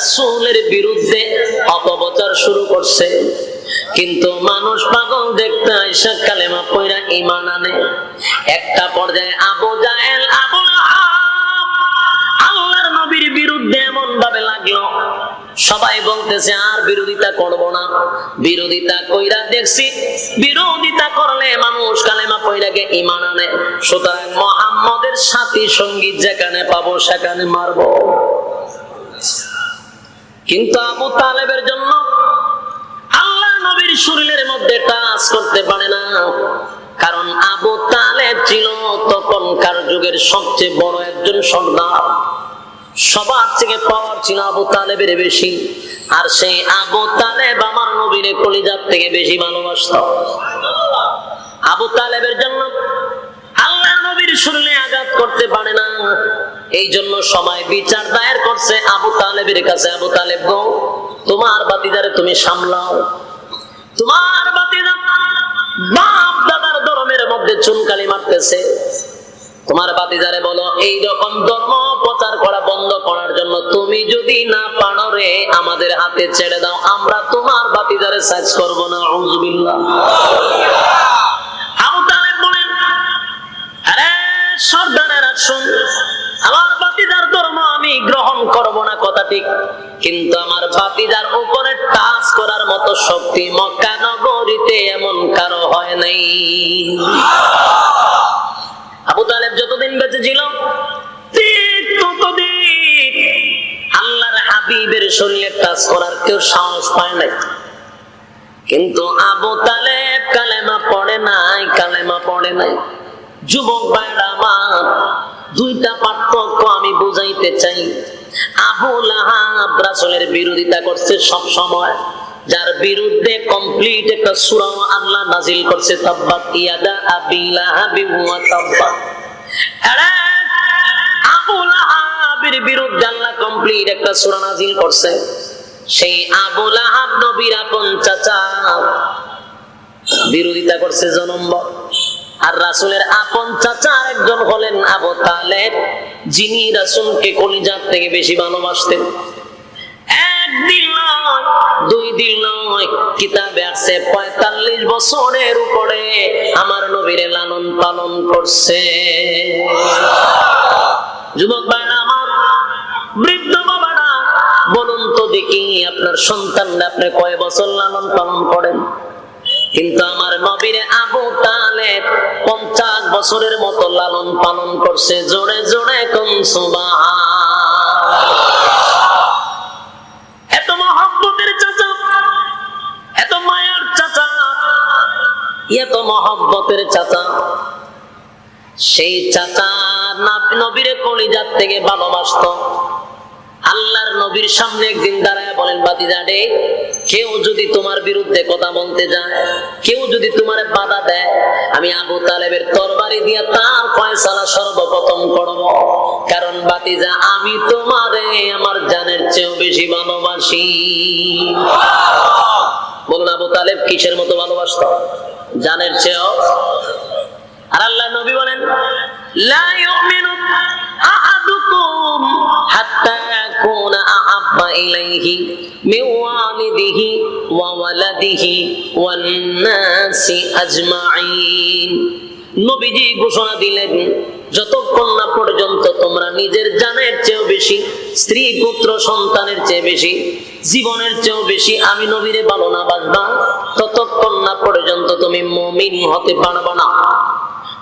রাসূলের বিরুদ্ধে অপপ্রচার শুরু করছে। কিন্তু মানুষ পাগল দেখতে আইসা কালেমা পয়রা ইমান আনে। একটা পর্যায়ে আবু জাহেল, আবু আল্লাহর নবীর বিরুদ্ধে এমন ভাবে লাগল। সবাই বলতেছে, আর বিরোধিতা করব না। বিরোধিতা কইরা দেখছি, বিরোধিতা করলে মানুষ কালেমা পয়রাকে ইমান আনে। সুতরাং মোহাম্মদের সাথী সংগীত যেখানে পাবো সেখানে মারবো। কিন্তু আবু তালেবের জন্য আল্লাহ নবীর শরীরের মধ্যে টাচ করতে পারে না। কারণ আবু তালেব ছিল তখনকার যুগের সবচেয়ে বড় একজন সর্দার। সবার থেকে পাওয়ার ছিল আবু তালেবের বেশি। আর সেই আবু তালেব আমার নবীর কলিজার থেকে বেশি ভালোবাসত। আবু তালেবের জন্য আল্লাহ নবীর শরীরে আঘাত করতে পারে না। এই জন্য সময় বিচার দায়ের করছে আবু তালেবের কাছে। আবু তালেব গো তোমার বাতিদারে তুমি সামলাও। তোমার বাতিদা বাপ দাদার ধর্মের মধ্যে চুনকালি মারতেছে। তোমার বাতিদারে বলো এই রকম ধর্ম প্রচার করা, বন্ধ করার জন্য তুমি যদি না পারো রে, আমাদের হাতে ছেড়ে দাও। আমরা তোমার বাতিদারে সাইজ করব না, আউযুবিল্লাহ। ঠিক, কিন্তু আমার বাতিদার উপরে টাচ করার মতো শক্তি মক্কা নগরীতে এমন কারও হয় নাই। আবু তালেব যতদিন বেঁচে ছিল আল্লাহর হাবিবের শরীরে টাচ করার কেউ সাহস পায় নাই। কিন্তু আবু তালেব কালেমা পড়ে নাই, কালেমা পড়ে নাই। যুবক দুইটা পার্থক্য আমি বুঝাইতে চাই। আবু রাসূলের বিরোধিতা করছে সব সময়। যার বিরুদ্ধে কমপ্লিট একটা আল্লাহ নাজিল করছে ইয়াদা ওয়া তাব্বাত। আরে বিরুদ্ধে আল্লাহ কমপ্লিট একটা নাজিল করছে। সেই নবীর আপন চাচা বিরোধিতা করছে জনম্ব। আর রাসূলের আপন চাচা একজন হলেন আবু তালেব। যিনি রাসূলকে কলিজার থেকে বেশি ভালোবাসতেন। একদিন দুই দিন নয়, কিতাবে আছে পঁয়তাল্লিশ বছরের উপরে আমার নবীরে লালন পালন করছে। যুবক আমার, বৃদ্ধ বাবারা, বলুন তো দেখি আপনার সন্তানরা আপনি কয় বছর লালন পালন করেন? কিন্তু আমার নবীরে আবু তালেব পঞ্চাশ বছরের মতো লালন পালন করছে, জোরে জোরে কম এত মহব্বতের চাচা, এত মায়ার চাচা, এত মহব্বতের চাচা। সেই চাচা নাব- নবীরে কলিজার থেকে ভালোবাসত। আল্লাহর নবীর সামনে একদিন দাঁড়ায় বলেন বাতিজাডে কেউ যদি তোমার বিরুদ্ধে কথা বলতে যায়, কেউ যদি তোমার বাধা দেয়, আমি আবু তালেবের তরবারি দিয়া তার ফয়সালা সর্বপ্রথম করব। কারণ বাতিজা আমি তোমারে আমার জানের চেয়েও বেশি ভালোবাসি। বলুন, আবু তালেব কিসের মতো ভালোবাসত? জানের চেয়েও? আর আল্লাহ নবী বলেন, লা ইউমিনু আহাদুকুম হাত্তা ইয়াকুনা আহাব্বা ইলাইহি মিন ওয়ালিদিহি ওয়া ওয়ালাদিহি ওয়ান নাসি আজমাইন নবীজি ঘোষণা দিলেন যতক্ষণ না পর্যন্ত তোমরা নিজের জানের চেয়েও বেশি, স্ত্রী, পুত্র, সন্তানের চেয়ে বেশি, জীবনের চেয়েও বেশি আমি নবীরে বাসবা ততক্ষণ না পর্যন্ত তুমি মমিন হতে পারবে না।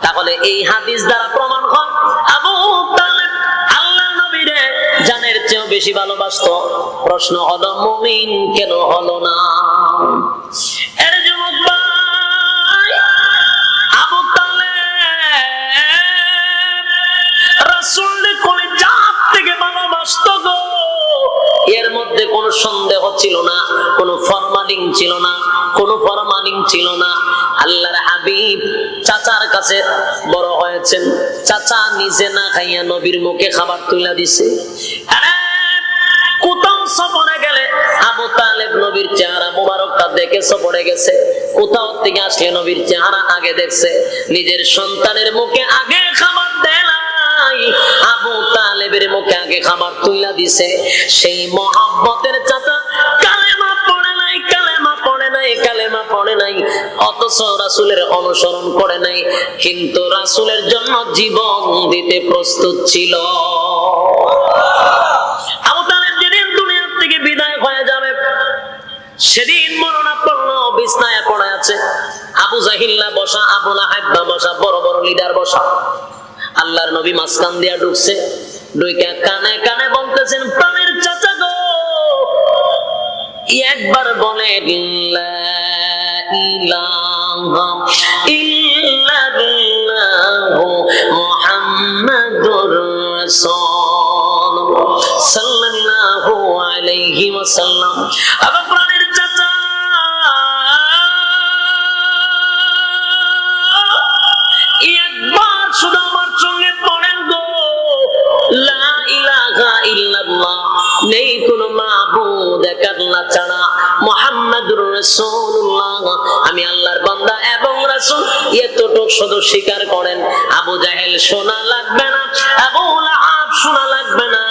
তাহলে এই হাদিস দ্বারা প্রমাণ হয়, আবু তালেব আল্লাহ নবীরে জানের চেয়েও বেশি ভালোবাসত। প্রশ্ন হলো, মুমিন কেন হলো না? কোনো সন্দেহ ছিল না, কোনো ফরমালিং ছিল না, কোনো ফরমালিং ছিল না। আল্লাহর হাবিব চাচার কাছে বড় হয়েছেন। চাচা নিজে না খাইয়া নবীর মুখে খাবার তুলে দিছে। কোথাও আবু তালেব নবীর চেহারা মোবারকটা দেখে সফরে গেছে। কোথাও থেকে আসলে নবীর চেহারা আগে দেখছে। নিজের সন্তানের মুখে আগে খাবার দেয় আবু তালেবের মুখে চাচাকে খাবার তুইলা দিছে। সেই মহাব্বতের চাচা, কালেমা পড়ে নাই, কালেমা পড়ে নাই, কালেমা পড়ে নাই। অথচ রাসূলের অনুসরণ করে নাই। কিন্তু রাসূলের জন্য জীবন দিতে প্রস্তুত ছিল। আবু সেদিন মরণাপন্ন বিছনায় পড়ে আছে। আবু জাহিল্লা বসা, আবু লাহাব্বা বসা, বড় বড় লিডার বসা। আল্লাহর নবী মাঝখান দিয়া ঢুকছে। কানে কানে বলতেছেন প্রাণের চাচা গো! একবার বলে সাল্লাল্লাহু আলাইহি ওয়াসাল্লাম। আবার প্রাণের নেই আল্লাহ ছাড়া। মুহাম্মাদুর রাসূলুল্লাহ। আমি আল্লাহর বান্দা এবং রাসূল শুধু স্বীকার করেন, আবু জাহেল শোনা লাগবে না, আবু লাহাব শোনা লাগবে না।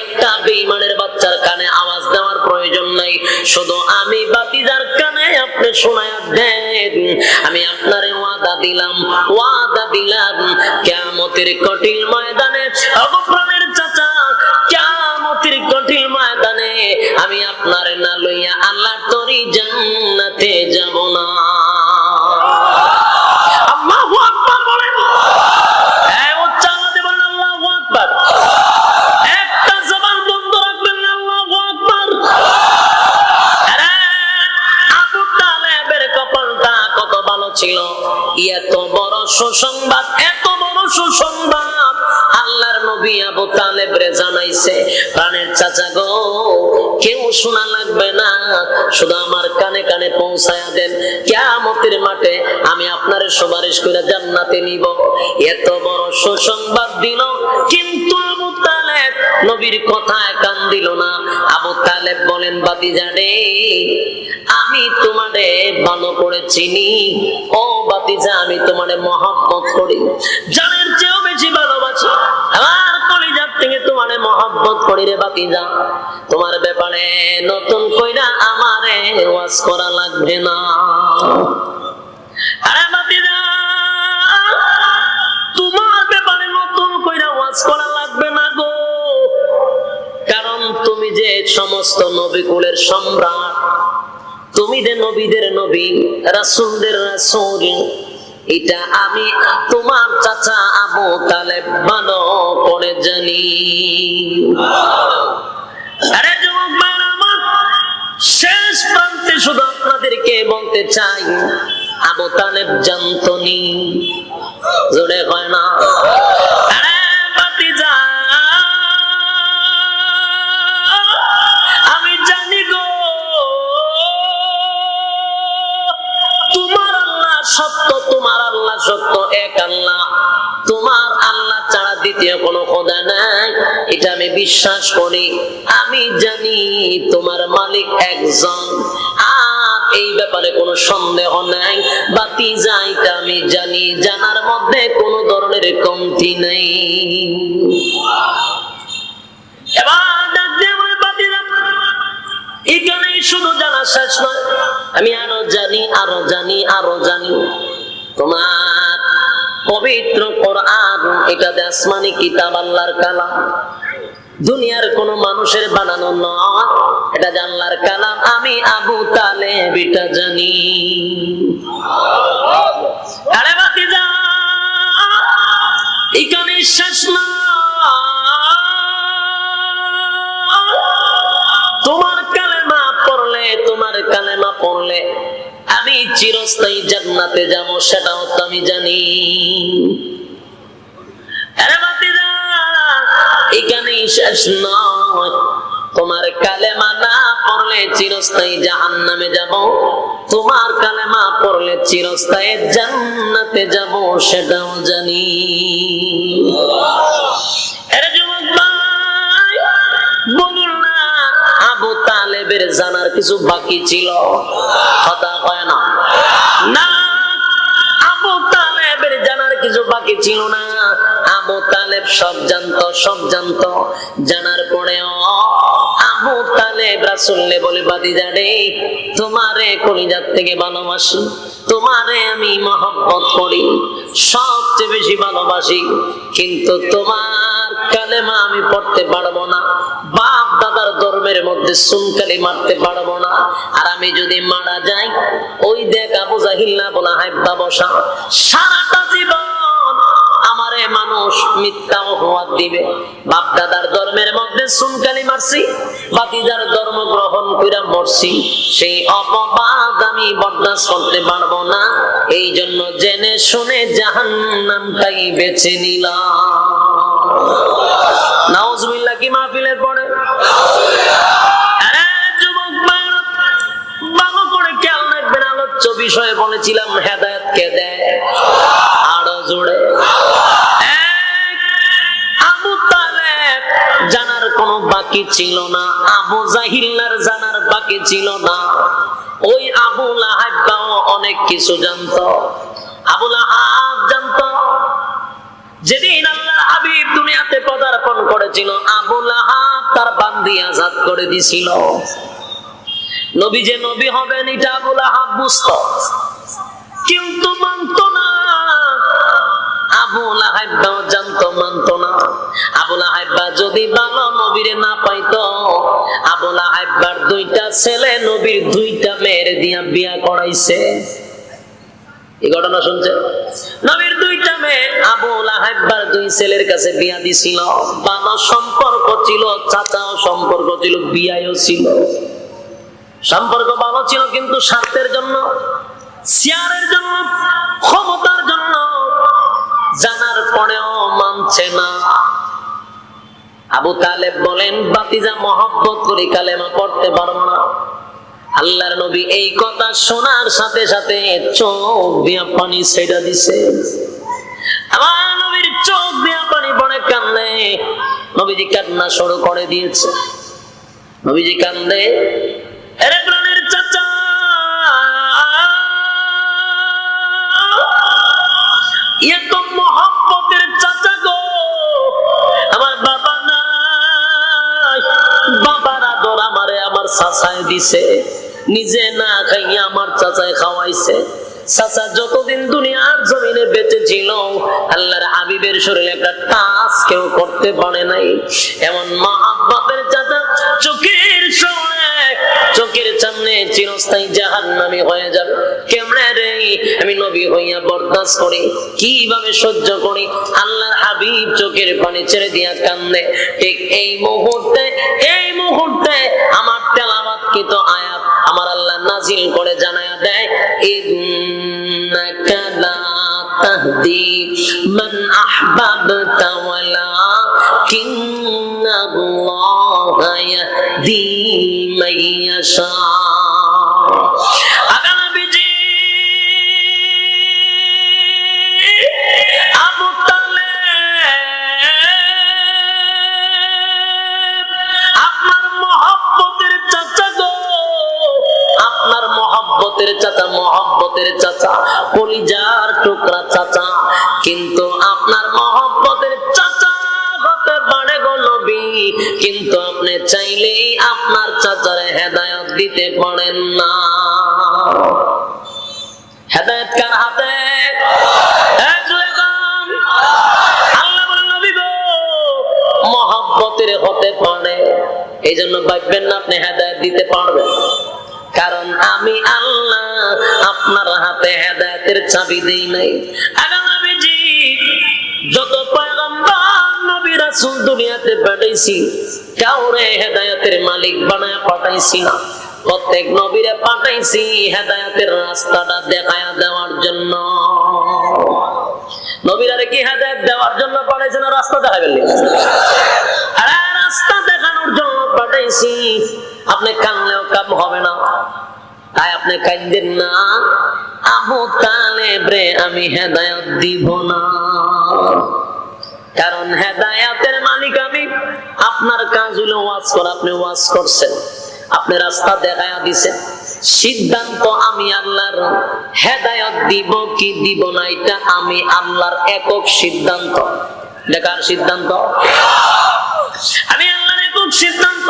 একটা বেঈমানের বাচ্চার কানে আওয়াজ দেওয়ার প্রয়োজন নাই। শুধু আমি বাতিজার কানে আপনি শোনায় দেন। আমি আপনারে ওয়াদা দিলাম ওয়াদা দিলাম, কিয়ামতের কঠিন ময়দানে অগপ্রাণের তরি জান্নাতে যাব না। তালেবের ভালো ছিল। এত বড় সুসংবাদ, এত বড় সুসংবাদ। আল্লাহর নবী আবু তালেব রে জানাইছে, প্রাণের চাচা গো, কেউ শোনা লাগবে না। শুধু আমার কানে কানে পৌঁছায়া দেন। কিয়ামতের মাঠে আমি আপনার সুপারিশ করে জান্নাতে নিব। এত বড় সুসংবাদ দিল, কিন্তু নবীর কথায় কান দিল না। আবু তালেব বলেন, বাতিজা রে, আমি তোমারে ভালো করে চিনি। ও বাতিজা, আমি তোমারে মহাব্বত করি। জানের চেয়েও বেশি ভালোবাসি। আমার থেকে তোমারে মহাব্বত করি রে তোমার ব্যাপারে নতুন কইরা আমারে ওয়াজ করা লাগবে না। আরে তোমার ব্যাপারে নতুন কইরা ওয়াজ করা লাগবে না গো। কারণ তুমি যে সমস্ত নবী কুলের সম্রাট, তুমি যে নবীদের নবী, রাসূলদের রাসূল এটা আমি তোমার চাচা আবু তালেব ভালো করে জানি। আরে শেষ প্রান্তে শুধু আপনাদেরকে বলতে চাই, আবু তালেব জানতনি জোরে হয় না। সত্য তোমার আল্লাহ সত্য, এক আল্লাহ। তোমার আল্লাহ ছাড়া দ্বিতীয় কোনো খোদা নাই। এটা আমি বিশ্বাস করি। আমি জানি তোমার মালিক একজন। আর এই ব্যাপারে কোনো সন্দেহ নাই। বাতি যাইটা আমি জানি, জানার মধ্যে কোনো ধরনের কমতি নেই। এবার এখানেই শুধু জানা শেষ নয়, আমি আরও জানি আরও জানি আরও জানি। তোমার পবিত্র এটা কিতাব, আল্লাহর কালাম। দুনিয়ার কোন মানুষের বানানো নয়, এটা আল্লাহর কালাম। আমি আবু তালে এটা জানি এখানে শেষ নয়। তোমার কালেমা পড়লে আমি চিরস্থায়ী জান্নাতে যাব সেটাও তো আমি জানি। এখানেই শেষ নয়। তোমার কালেমা না পড়লে চিরস্থায়ী জাহান নামে যাব, তোমার কালেমা পড়লে চিরস্থায়ী জান্নাতে যাব, সেটাও জানি যুবক ভাই, বলুন না আবু তালেবের জানার কিছু বাকি ছিল? কথা হয় না। না, আবু তালেবের জানার কিছু বাকি ছিল না। আবু তালেব সব সব জানার পরেও আবু তালেব রাসুল্লে বলে বাদিজা রে, তোমারে কলিজার থেকে ভালোবাসি, তোমারে আমি মহব্বত করি, সবচেয়ে বেশি ভালোবাসি। কিন্তু তোমার কালেমা আমি পড়তে পারব না। ধর্মের মধ্যে সুনকালি মারতে পারব না। আর আমি যদি মারা যাই, ওই দেখ আবু জাহিল্লা বলা হাইব্বা বসা সারাটা জীবন সেই অপবাদ আমি করতে পারব না। এই জন্য জেনে শুনে জাহান নামটাই বেছে নিলাম। কি মাহফিলের পরে? আলোচ্য বিষয়ে বলেছিলাম, হেদায়ত কে দেয়? আরও জোরে। জানার কোনো বাকি ছিল না। আবু জাহিল্লার জানার বাকি ছিল না। ওই আবু লাহাবাও অনেক কিছু জানতো। আবু লাহাব জানতো, যেদিন আল্লাহ হাবিব দুনিয়াতে পদার্পণ করেছিল, আবু লাহাব তার বান্দি আজাদ করে দিছিল। নবী যে নবী হবেন, এটা আবু লাহাব বুঝত। কিন্তু মানত না। আবু লাহাব্বাও জানতো, মানত না। আবু লাহাব্বা যদি ভালো নবীরে না পাইতো আবু লাহাব্বার দুইটা ছেলে নবীর দুইটা মেয়ের দিয়া বিয়া করাইছে। এই ঘটনা শুনছে? নবীর দুইটা মেয়ে আবু লাহাব্বার দুই ছেলের কাছে বিয়া দিছিল। বাবা সম্পর্ক ছিল, চাচাও সম্পর্ক ছিল বিয়াও ছিল। সম্পর্ক ভালো ছিল কিন্তু স্বার্থের জন্য চেয়ারের জন্য, ক্ষমতার জন্য জানার পরেও মানছে না। আবু তালেব বলেন, বাতিজা মহব্বত করি কালেমা পড়তে পারব না। আল্লাহর নবী এই কথা শোনার সাথে সাথে চোখ দিয়া পানি ছেড়া দিছে। আমার নবীর চোখ দিয়া পানি পড়ে কান্দে, নবীজি কান্না শুরু করে দিয়েছে। নবীজি কান্দে চাচা। গো। আমার বাবা নাই। বাবার আদর আমারে আমার দিছে। নিজে না খাইয়া আমার চাচায় খাওয়াইছে। চাচা যতদিন দুনিয়ার জমিনে বেঁচে ছিল, আল্লাহর হাবিবের শরীরে একটা টাচ কেউ করতে পারে নাই। এমন মহাব্বাতের চাচা সময় চোখের সামনে চিরস্থায়ী জাহান নামি হয়ে যাবে। কেমনে রে? আমি নবী হইয়া বরদাস্ত করি, কীভাবে সহ্য করি? আল্লাহর হাবিব চোখের পানি ছেড়ে দিয়া কান্দে। ঠিক এই মুহূর্তে এই মুহূর্তে আমার তেলাওয়াত কৃত আয়াত আমার আল্লাহ নাজিল করে জানায়া দেয়, ইন্নাকা লা তাহদি মান আহবাবতা আল্লাহা আপনার মহব্বতের চাচা গো। আপনার মহব্বতের চাচা মহব্বতের চাচা। কলিজার কিন্তু আপনি চাইলেই আপনার চাচার হেদায়ত দিতে পারেন না। হেদায়ত কার হাতে? এই জন্য ভাববেন আপনি দিতে পারবেন। কারণ আমি আল্লাহ আপনার হাতে হেদায়তের চাবি দেই নাই। যত রাসূল দুনিয়াতে পাঠাইছি, কাউরে হেদায়েতের মালিক বানায় পাঠাইছি না। প্রত্যেক নবীরে পাঠাইছি হেদায়েতের রাস্তাটা দেখায়া দেওয়ার জন্য। নবীরারে কি হেদায়েত দেওয়ার জন্য পাঠাইছে না রাস্তা দেখাবেন আরে রাস্তা দেখানোর জন্য পাঠাইছি। আপনি কানলেও কাম হবে না। তাই আপনি কান্দেন না আবু তালেব আমি হেদায়ত দিব না। কারণ হেদায়াতের মালিক আমি। আপনার কাজ হলো ওয়াজ করা, আপনি ওয়াজ করছেন, আপনি রাস্তা দেখায়া দিছেন। সিদ্ধান্ত আমি আল্লাহর হেদায়ত দিব কি দিব না, এটা আমি আল্লাহর একক সিদ্ধান্ত। দেখার সিদ্ধান্ত? আমি আল্লাহর একক সিদ্ধান্ত।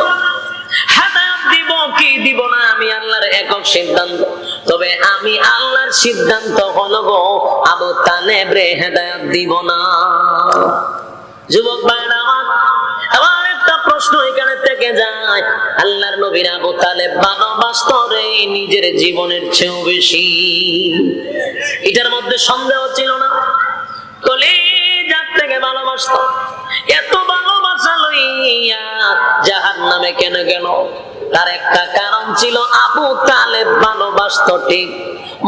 দিব, কি দিব না, আমি আল্লাহর একক সিদ্ধান্ত। তবে আমি আল্লাহর সিদ্ধান্ত হলো গো, আবু তালেব রে হেদায়ত দিব না। যুবক ভাইরা, আমার আমার একটা প্রশ্ন এখানে থেকে যায়। আল্লাহর নবীর আবু তালেব ভালোবাসত রে নিজের জীবনের বেশি। এটার মধ্যে সন্দেহ না। থেকে এত ভালোবাসা লইয়া নামে কেন গেল? তার একটা কারণ ছিল আবু তালেব ভালোবাসত ঠিক,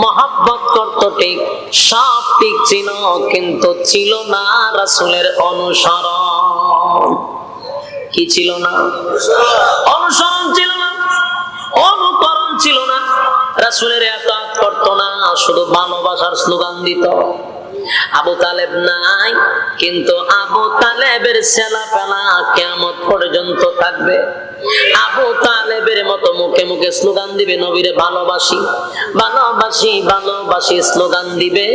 মহাব্বত করত ঠিক, সব ঠিক ছিল, কিন্তু ছিল না রাসুলের অনুসরণ। কি ছিল না? অনুসরণ ছিল না, অনুকরণ ছিল না। রাসুলের এত করত না, শুধু ভালোবাসার স্লোগান দিত। আবু তালেব নাই, কিন্তু আবু তালেবের সেলা পেলা কেমন পর্যন্ত থাকবে। আবু তালেবের মতো মুখে মুখে স্লোগান দিবে, নবীরে ভালোবাসি ভালোবাসি ভালোবাসি স্লোগান দিবে।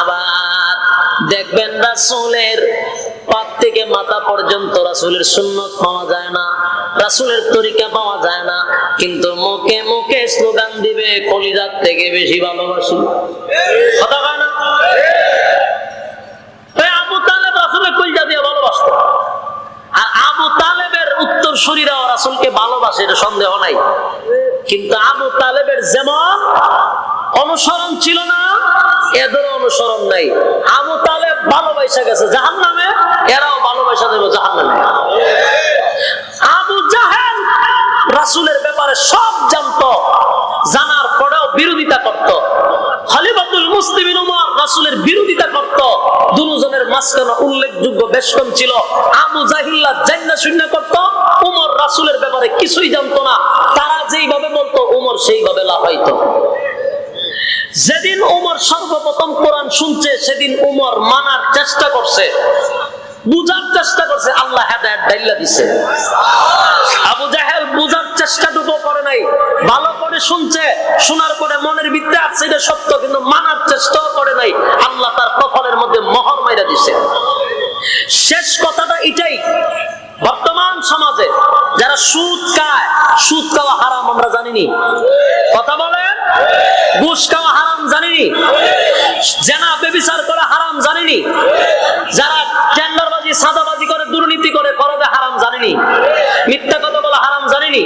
আবার দেখবেন রাসুলের পাত থেকে মাথা পর্যন্ত রাসুলের সুন্নত পাওয়া যায় না, রাসুলের তরিকা পাওয়া যায় না, কিন্তু মুখে মুখে স্লোগান দিবে, কলিজার থেকে বেশি ভালোবাসি। কথা না? কলিজা দিয়ে ভালোবাসত। আর আবু তালেবের উত্তর শরীরাও রাসুলকে ভালোবাসে, এটা সন্দেহ নাই। কিন্তু আবু তালেবের যেমন অনুসরণ ছিল না, এদের অনুসরণ নাই। আবু তালেব ভালোবাসা গেছে জাহান নামে এরাও ভালোবাসা দেবে জাহান নামে উল্লেখযোগ্য ছিল। আবু জাহিল্লা শূন্য করত, উমর রাসুলের ব্যাপারে কিছুই জানতো না। তারা যেইভাবে বলতো, উমর সেইভাবে লাফাইতো। যেদিন উমর সর্বপ্রথম কোরআন শুনছে, সেদিন উমর মানার চেষ্টা করছে। বুঝার চেষ্টা করছে, আল্লাহ হেদায়ত দিছে। আবু জাহেল বুঝার চেষ্টাটুকু করে নাই, ভালো করে শুনছে, শোনার পরে মনের আছে এটা সত্য, কিন্তু মানার চেষ্টাও করে নাই, আল্লাহ তার কপালের মধ্যে মোহর মাইরা দিছে। শেষ কথাটা এটাই, বর্তমান সমাজে যারা সুদ খায়, সুদ খাওয়া হারাম আমরা জানিনি। কথা বলেন? ঘুষ খাওয়া হারাম জানিনি? জেনা বেবিচার করা হারাম জানিনি? যারা সাদাবাজি করে, দুর্নীতি করে করবে হারাম জানিনি। মিথ্যা কথা বলা হারাম জানিনি।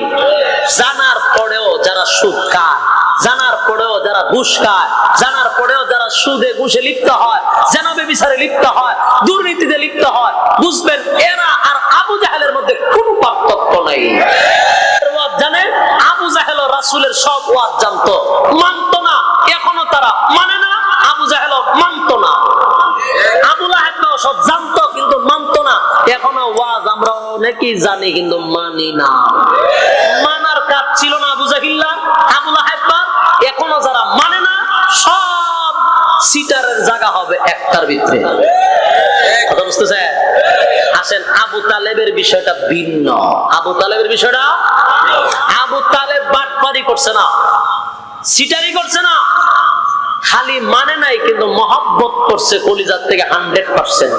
জানার পরেও যারা সুদ খায়, জানার পরেও যারা ঘুষ খায়, জানার পরেও যারা সুদে ঘুষে লিপ্ত হয় জেনা বেবিচারে লিপ্ত হয়, দুর্নীতিতে লিপ্ত হয়, বুঝবেন এরা আর আবু জাহেলের মধ্যে কোনো পার্থক্য নাই। জানে? আবু জাহেল রাসূলের সব ওয়াজ জানতো। মানতো না। এখনও তারা মানে না, আবু জাহেল মানতো না। আবু লাহেব সব জানতো কিন্তু মানতো না এখনও ওয়াজ অনেকেই জানি কিন্তু মানি না। মানার কাজ ছিল না আবু জাহিল্লা আবু লাহেব এখনও যারা মানে না, সব সিটারের জায়গা হবে একটার ভিতরে। কথা আসেন, আবু তালেবের বিষয়টা ভিন্ন। আবু তালেবের বিষয়টা? আবু তালেব বাটপারি করছে না, সিটারি করছে না। খালি মানে নাই, কিন্তু মহাব্বত করছে কলিজার থেকে হান্ড্রেড পার্সেন্ট।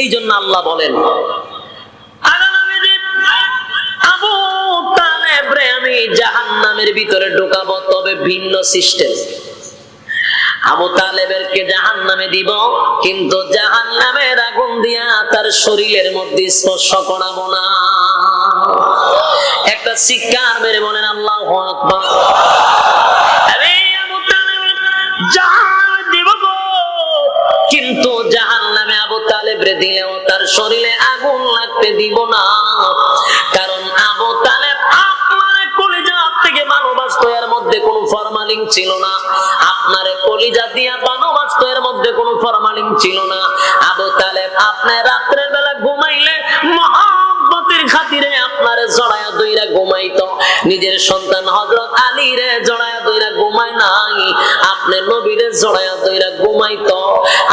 এই জন্য আল্লাহ বলেন আমি জাহান নামের ভিতরে ঢোকাবো, তবে ভিন্ন সিস্টেম। আবু তালেবেরকে জাহান নামে দিব, কিন্তু জাহান নামের আগুন দিয়া তার শরীরের মধ্যে স্পর্শ করাবো না। একটা শিক্ষার মেরে বলেন, আল্লাহ। কিন্তু জাহান নামে আবু তালেব রে দিলেও তার শরীরে আগুন লাগতে দিব না। কোনো ফরমালিং ছিল না। আপনার কলিজা দিয়া ভালোবাসত এর মধ্যে কোনো ফরমালিং ছিল না। আবু তালেব আপনার রাত্রের বেলা ঘুমাইলে মহাব্বতের খাতিরে জড়ায়া দইরা ঘুমাইতো। নিজের সন্তান হযরত আলী রে জড়ায়া দইরা ঘুমায় নাই। আপনি নবীরে জড়ায়া দইরা ঘুমাইতো।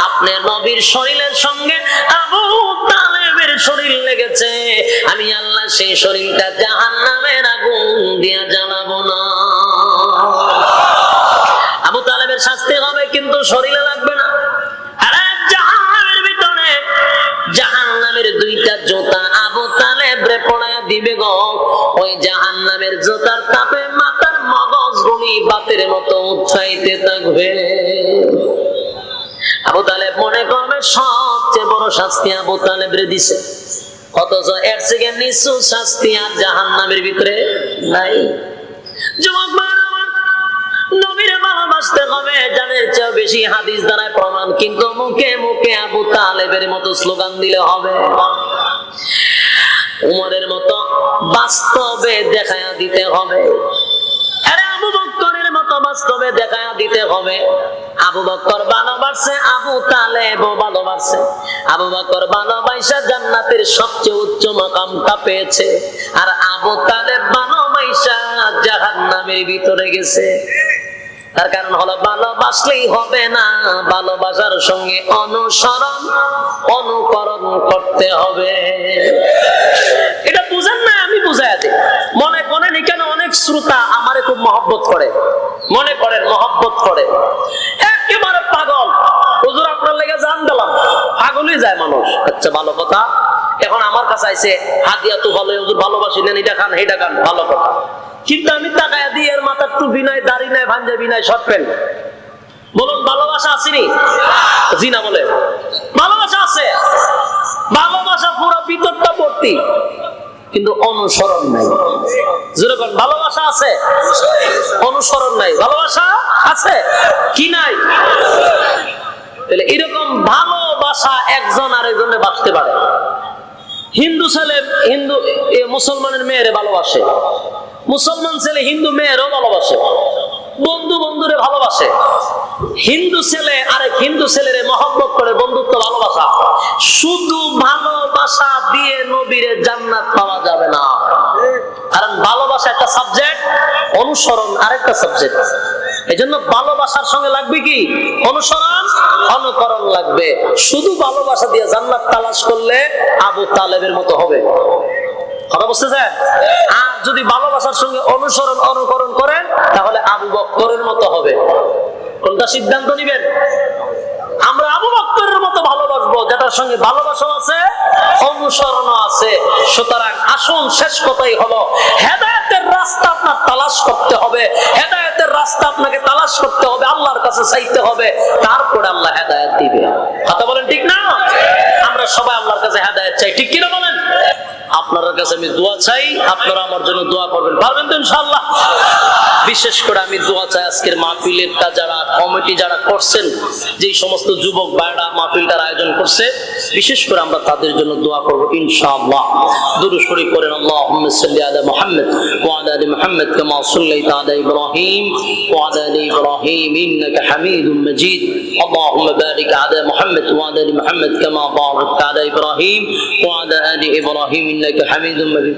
আপনি নবীর শরীরের সঙ্গে আবু তালেবের শরীর লেগেছে। আমি আল্লাহ সেই শরীরটা জাহান্নামের আগুন দিয়া জ্বালাবো না। শাস্তি হবে কিন্তু শরীরে লাগবে না। সবচেয়ে বড় শাস্তি আবু তালেব রে দিছে। অথচ এর থেকে নিচু শাস্তি আর জাহান্নামের ভিতরে নাই। যুবক নবীরে ভালোবাসতে হবে জানের চেয়ে বেশি হাদিস দ্বারা প্রমাণ। কিন্তু মুখে মুখে আবু তালেবের মতো স্লোগান দিলে হবে। উমরের মতো বাস্তবে দিতে হবে। জান্নাতের সবচেয়ে উচ্চ মাকামটা পেয়েছে। আর আবু তালেব ভালোবাসা জাহান্নামের ভিতরে গেছে। তার কারণ হলো ভালোবাসলেই হবে না, ভালোবাসার সঙ্গে অনুসরণ, অনুকরণ করতে হবে। এটা বুঝেন না, আমি বুঝাই দিই। মনে করেন এখানে অনেক শ্রোতা আমারে খুব মহব্বত করে। মনে করেন মহব্বত করে। একেবারে পাগল। হুজুর, আপনার লেগে জান দিলাম। পাগলই যায় মানুষ। আচ্ছা ভালো কথা। এখন আমার কাছে আইছে হাদিয়া তো ভালো হুজুর ভালোবাসি নেন এটা খান এটা খান, ভালো কথা। কিন্তু আমি টাকায় দিয়ে এর মাথার টুপি নাই দাড়ি নাই পাঞ্জাবি নাই শর্ট প্যান্ট বলুন ভালোবাসা আসেনি জি না বলে। ভালোবাসা আছে। ভালোবাসা পুরো ভিতরটা ভর্তি কিন্তু অনুসরণ নাই। বলেন, ভালোবাসা আছে? অনুসরণ নাই। ভালোবাসা আছে? কি নাই? তাহলে এরকম ভালোবাসা একজন আরেকজনে বাঁচতে পারে। হিন্দু ছেলে হিন্দু মুসলমানের মেয়েরে ভালোবাসে। মুসলমান ছেলে হিন্দু মেয়েরও ভালোবাসে, বন্ধু বন্ধুরে ভালোবাসে। হিন্দু ছেলে আরেক হিন্দু ছেলেরে মহব্বত করে বন্ধুত্ব ভালোবাসা। শুধু ভালোবাসা দিয়ে নবীরে জান্নাত পাওয়া যাবে না। কারণ ভালোবাসা একটা সাবজেক্ট অনুসরণ আরেকটা সাবজেক্ট এই জন্য ভালোবাসার সঙ্গে লাগবে কি? অনুসরণ, অনুকরণ লাগবে। শুধু ভালোবাসা দিয়ে জান্নাত তালাশ করলে আবু তালেবের মতো হবে। কথা বুঝতেছেন আর যদি ভালোবাসার সঙ্গে অনুসরণ অনুকরণ করেন তাহলে আবু বক্করের মতো হবে। কোনটা সিদ্ধান্ত নিবেন? আমরা আবু বক্করের মতো ভালোবাসবো, যেটার সঙ্গে ভালোবাসা আছে অনুসরণ আছে। সুতরাং আসুন, শেষ কথাই হলো, হেদায়েতের রাস্তা আপনার তালাশ করতে হবে। হেদায়েতের রাস্তা আপনাকে তালাশ করতে হবে, আল্লাহর কাছে চাইতে হবে। তারপরে আল্লাহ হেদায়েত দিবে। কথা বলেন ঠিক না? আমরা সবাই আল্লাহর কাছে হেদায়েত চাই। ঠিক কিনা বলেন? আপনার কাছে আমি দোয়া চাই আপনারা আমার জন্য দোয়া করবেন পারবেন তো ইনশাআল্লাহ বিশেষ করে আমি দোয়া চাই আজকের মাহফিলেরটা যারা কমিটি যারা করছেন যেই সমস্ত যুবক ভাইরা মাহফিলটার আয়োজন করছে বিশেষ করে আমরা তাদের জন্য দোয়া করব ইনশাআল্লাহ দুরু শরীফ করেন আল্লাহুম্মা সাল্লি আলা মুহাম্মদ ওয়া আলা আলি মুহাম্মদ কামা সাল্লাইতা আলা ইব্রাহিম ওয়া আলা আলি ইব্রাহিম ইন্নাকা হামিদুম মাজিদ اللهم بارك على محمد وعلى ال محمد كما باركت على ابراهيم وعلى ال ابراهيم إنك حميد مجيد.